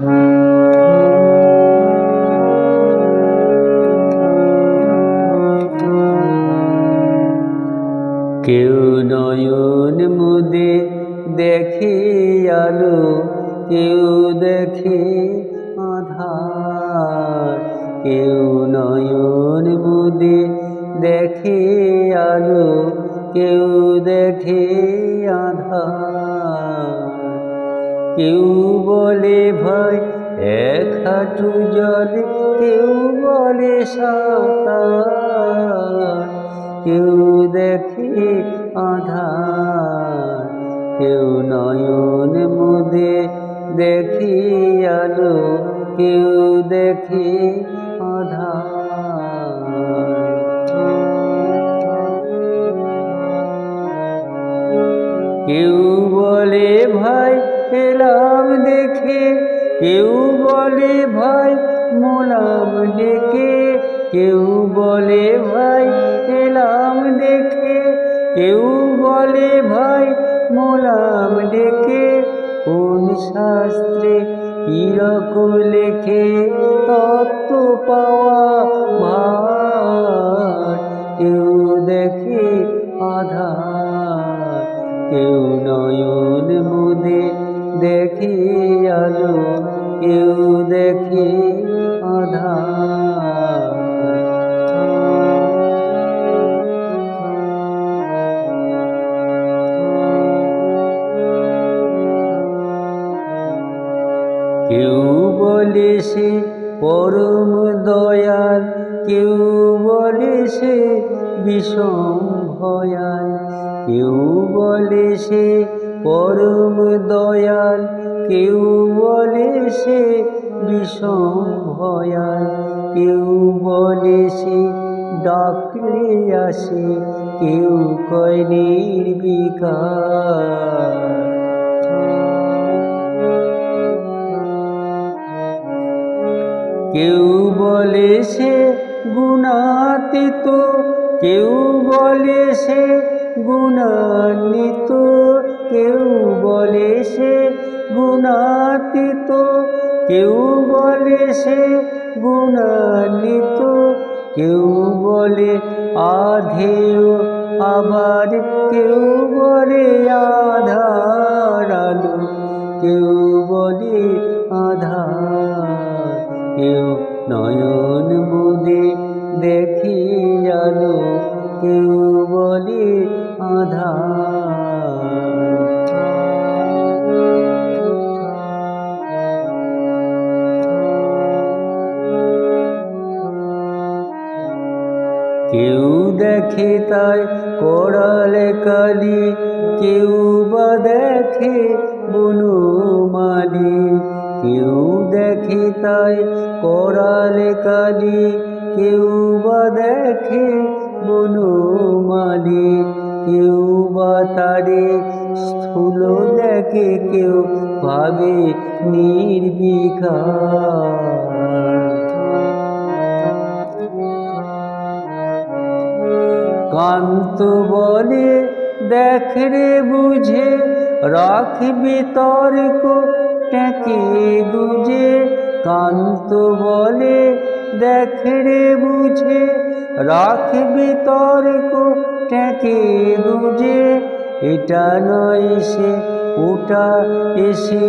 কেউ নয়ন মুদে দেখে আলো, কেউ দেখে আধার। কেউ নয়ন মুদে দেখে আলো, কেউ দেখে আধার। কেউ বলে ভয়, এক হাঁটু জল, কেউ বলে সাঁতার। কেউ দেখে আধার, কেউ নয়ন মুদে দেখি আলো, কেউ দেখে আধার। দেখে কেউ বলে, ভাই, মোলাম ডেকে। কেউ বলে, ভাই, এলাম দেখে। কেউ বলে, ভাই, মোলাম ডেকে। কোন শাস্ত্রে কীরকম লেখে, তত্ত্ব পাওয়া ভার। কেউ দেখে আধার, কেউ নয়ন মুদে দেখি আলো কেউ দেখি আধার। কেউ বলে সে পরম দয়াল, কেউ বলে সে বিষম ভয়াল, কেউ বলে সে পরম দয়াল, কেউ বলে সে বিষম ভয়াল, কেউ বলে সে ডাকলে আসে, কেউ কয় নির্বিকার। কেউ বলে সে গুণাতীত, কেউ বলে সে গুণান্বিত কেউ বলে সে গুণাতীত, কেউ বলে সে গুণান্বিত, কেউ বলে আধেয় আবার, কেউ বলে আধার আলো কেউ বলে আধার, কেউ নয়ন মুদে দেখি আলো, কেউ কেউ দেখে তাই করালে কালি, কেউ বা দেখে বনমালি কেউ দেখে তাই করালে কালি, কেউ বা দেখে বনমালি কেউ বা তারে স্থূল দেখে কেউ ভাবে নির্বিকার কান্ত বলে, দেখ রে বুঝে, রাখবি তর্ক ট্যাঁকে গুজে কান্ত বলে, দেখ রে বুঝে, রাখবি তর্ক ট্যাঁকে গুজে এটা নয় সে, ওটা এসে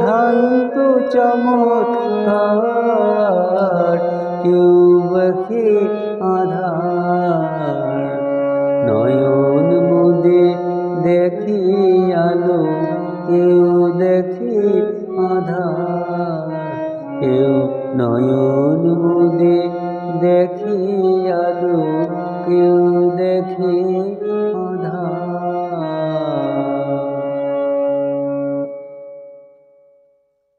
ধান্ত চমৎকার। কেউ বকে আধার নয়ন মুদে দেখি আলো, কেউ দেখি আধার। কেউ নয়ন মুদে দেখি আলো, কেউ দেখি আধার।